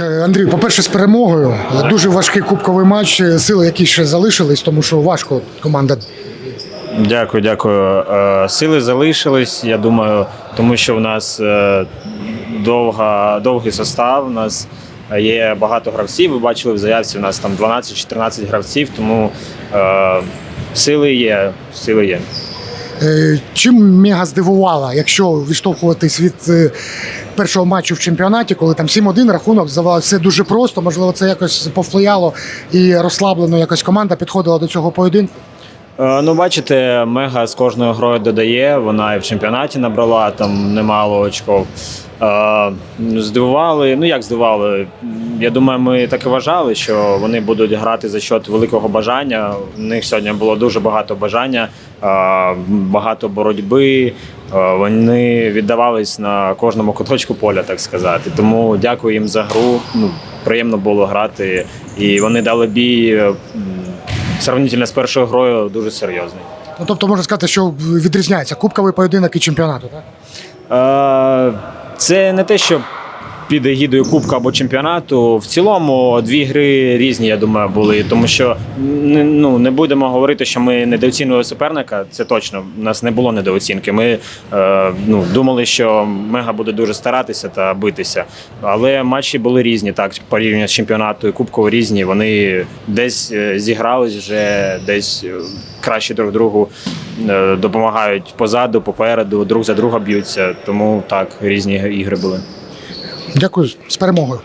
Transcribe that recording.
Андрій, по-перше, з перемогою. Дуже важкий кубковий матч. Сили, які ще залишились, тому що важко команда. Дякую, дякую. Е, Сили залишились, я думаю, тому що в нас е, довга, довгий состав. У нас є багато гравців. Ви бачили в заявці, у нас там 12-14 гравців, тому е, сили є. Сили є. Е, Чим мега здивувала, якщо відштовхуватись від е, першого матчу в чемпіонаті, коли там 7-1 рахунок, здавалося, все дуже просто. Можливо, це якось повпливало і розслаблено якось команда підходила до цього поєдинку. Е, Ну, бачите, мега з кожною грою додає. Вона і в чемпіонаті набрала там немало очков. Е, Здивували. Ну як здивували? Я думаю, ми так і вважали, що вони будуть грати за счет великого бажання. У них сьогодні було дуже багато бажання, е, багато боротьби. Вони віддавались на кожному куточку поля, так сказати. Тому дякую їм за гру. Ну, приємно було грати. І вони дали бій. Сравнительно з першою грою дуже серйозний. Ну, тобто можна сказати, що відрізняється кубковий поєдинок і чемпіонату, так? Е, Це не те, що під егідою Кубка або чемпіонату. В цілому дві гри різні, я думаю, були. Тому що ну, не будемо говорити, що ми недооцінювали суперника. Це точно. У нас не було недооцінки. Ми е, ну, думали, що мега буде дуже старатися та битися. Але матчі були різні. Так, порівняно з чемпіонату і Кубкою різні. Вони десь е, зігрались вже, десь е, краще друг другу е, допомагають позаду, попереду, друг за друга б'ються. Тому так, різні ігри були. Дякую з перемогою.